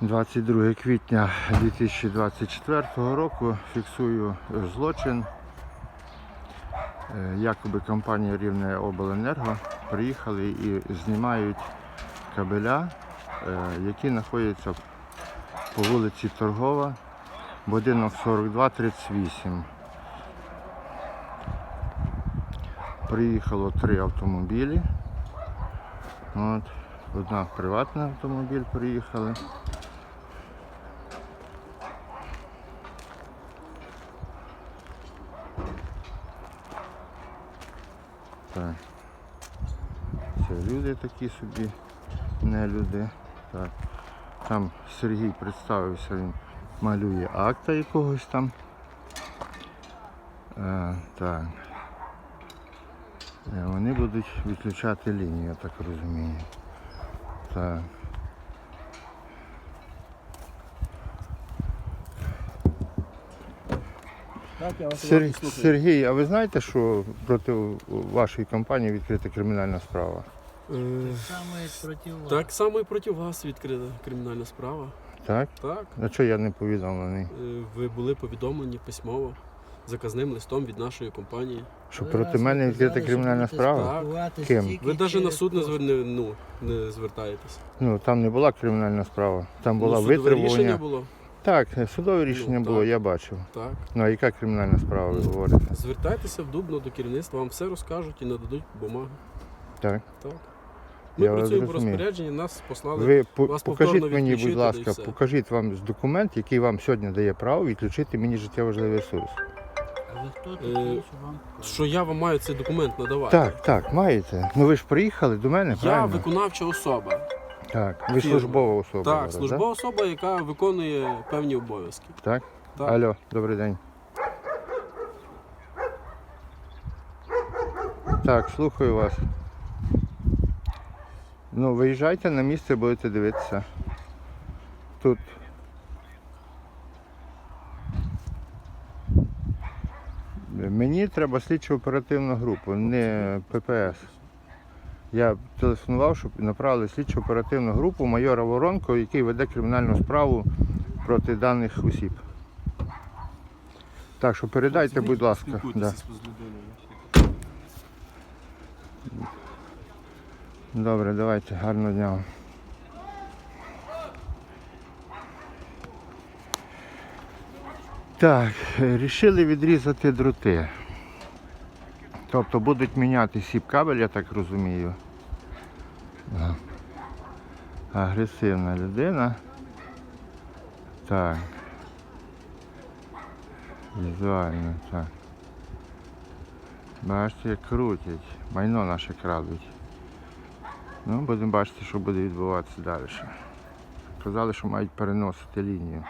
22 квітня 2024 року фіксую злочин. Е, Якоби компанія Рівне Обленерго приїхали і знімають кабеля, е, які знаходяться по вулиці Торгова, будинок 4238. Приїхало три автомобілі. От, одна приватний автомобіль приїхали. Так. Це люди такі собі, не люди. Так. Там Сергій представився, він малює акта якогось там. А, так. Е, Вони будуть відключати лінію, я так розумію. Так. Так, я вас Сер... уважно слухаю. Сергій, а ви знаєте, що проти вашої компанії відкрита кримінальна справа? Е, Саме проти вас. Так само і проти вас відкрита кримінальна справа. Так? Так, А чого я не повідомлений? е, ви були повідомлені письмово заказним листом від нашої компанії. Що Ви проти раз мене сказали, відкрита що кримінальна будете справа? спілкуватись Ким? тільки Ви навіть на через суд не, пост. звер... не, ну, не звертаєтесь. Ну там не була кримінальна справа, там була ну, судове рішення було. Так, судове рішення Ну, було, так. я бачив. Так. Ну а яка кримінальна справа ви говорите? Звертайтеся в Дубно до керівництва, вам все розкажуть і нададуть бумагу. Так. Так. Ми Я вас працюємо по розпорядженні, нас послали. Ви по- вас покажіть повторно мені, будь відключити, да і ласка, все. покажіть вам документ, який вам сьогодні дає право відключити мені життєважливий ресурс. А ви хто Е, такий, що вам Що я вам маю цей документ надавати? Так, так, маєте. Ну ви ж приїхали до мене, Я правильно? виконавча особа. Так, ви Фірма. службова особа. Так, зараз, службова особа, яка виконує певні обов'язки. Так? Так. Алло, добрий день. Так, слухаю вас. Ну, виїжджайте на місце, будете дивитися. Тут. Мені треба слідчо оперативну групу, не ППС. Я телефонував, щоб направили слідчо оперативну групу майора Воронко, який веде кримінальну справу проти даних осіб. Так що передайте, будь ласка. Да. Добре, давайте, гарного дня. вам. Так, е, рішили відрізати дроти. Тобто будуть міняти сіп кабель, я так розумію. Агресивна людина. Так. Візуально, так. Бачите, як крутять. Майно наше крадуть. Ну, будемо бачити, що буде відбуватися далі. Казали, що мають переносити лінію.